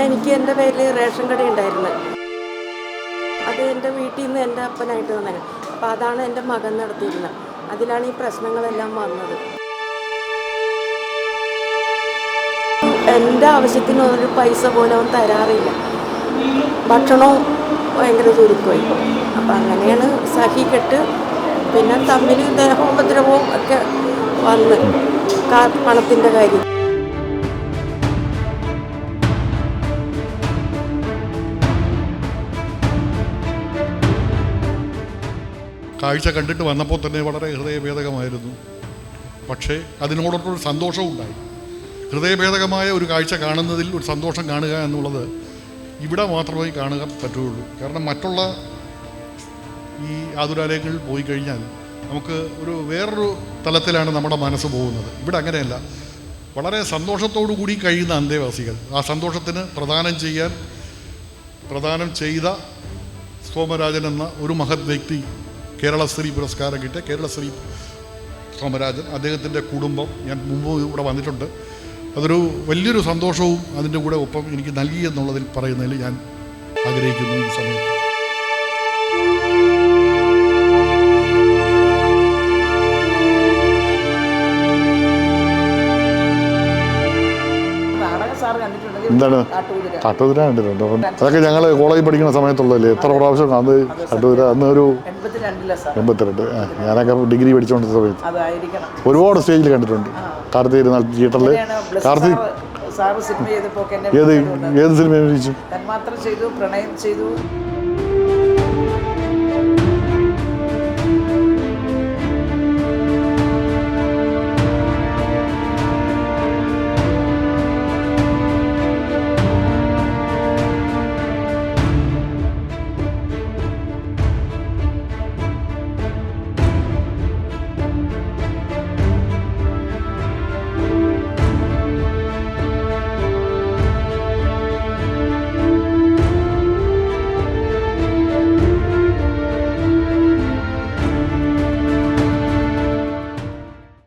പിന്നെ എനിക്ക് എന്റെ പേരിൽ റേഷൻ കട ഉണ്ടായിരുന്നു. അത് എന്റെ വീട്ടിൽ നിന്ന് എന്റെ അപ്പനായിട്ട് തന്നെ അപ്പം അതാണ് എന്റെ മകൻ നടത്തിയിരുന്നത്. അതിലാണ് ഈ പ്രശ്നങ്ങളെല്ലാം വന്നത്. എന്റെ ആവശ്യത്തിന് ഒരു പൈസ പോലും അവൻ തരാറില്ല. ഭക്ഷണവും ഭയങ്കര ചുരുക്കമായി. അപ്പം അങ്ങനെയാണ് സഹിക്കെട്ട് പിന്നെ തമ്മിൽ ദേഹോപദ്രവവും ഒക്കെ വന്ന് പണത്തിന്റെ കാര്യം. കാഴ്ച കണ്ടിട്ട് വന്നപ്പോൾ തന്നെ വളരെ ഹൃദയഭേദകമായിരുന്നു. പക്ഷേ അതിനോടൊരു സന്തോഷവും ഉണ്ടായി ഹൃദയഭേദകമായ ഒരു കാഴ്ച കാണുന്നതിൽ ഒരു സന്തോഷം കാണുക എന്നുള്ളത് ഇവിടെ മാത്രമേ കാണുക പറ്റുകയുള്ളൂ. കാരണം മറ്റുള്ള ഈ ആതുരാലയങ്ങളിൽ പോയി കഴിഞ്ഞാൽ നമുക്ക് ഒരു വേറൊരു തലത്തിലാണ് നമ്മുടെ മനസ്സ് പോകുന്നത്. ഇവിടെ അങ്ങനെയല്ല. വളരെ സന്തോഷത്തോടു കൂടി കഴിയുന്ന അന്തേവാസികൾ. ആ സന്തോഷത്തിന് പ്രദാനം ചെയ്യാൻ പ്രദാനം ചെയ്ത സോമരാജൻ എന്ന ഒരു മഹത് വ്യക്തി കേരളശ്രീ പുരസ്കാരം കിട്ടിയ കേരളശ്രീ സോമരാജൻ. അദ്ദേഹത്തിന്റെ കുടുംബം ഞാൻ മുമ്പ് ഇവിടെ വന്നിട്ടുണ്ട്. അതൊരു വലിയൊരു സന്തോഷവും അതിന്റെ കൂടെ ഒപ്പം എനിക്ക് നൽകി എന്നുള്ളതിൽ പറയുന്നതിൽ ഞാൻ ആഗ്രഹിക്കുന്നു ഈ സമയത്ത്. എന്താണ്? കാട്ടുകുതിര. കണ്ടിട്ടുണ്ട്. അതൊക്കെ ഞങ്ങൾ കോളേജിൽ പഠിക്കുന്ന സമയത്തുള്ളതല്ലേ? എത്ര പ്രാവശ്യം അത് കാട്ടുകുതിര? അന്ന് ഒരു എൺപത്തിരണ്ട്. ഞാനൊക്കെ ഡിഗ്രി പഠിച്ചുകൊണ്ടിരുന്ന സമയത്ത്. ഒരുപാട് സ്റ്റേജിൽ കണ്ടിട്ടുണ്ട്. കാർത്തി തിരുനാൾ തിയേറ്ററിൽ കാർത്തി ഏത് ഏത് സിനിമ തന്മാത്രം ചെയ്തു പ്രണയം ചെയ്തു.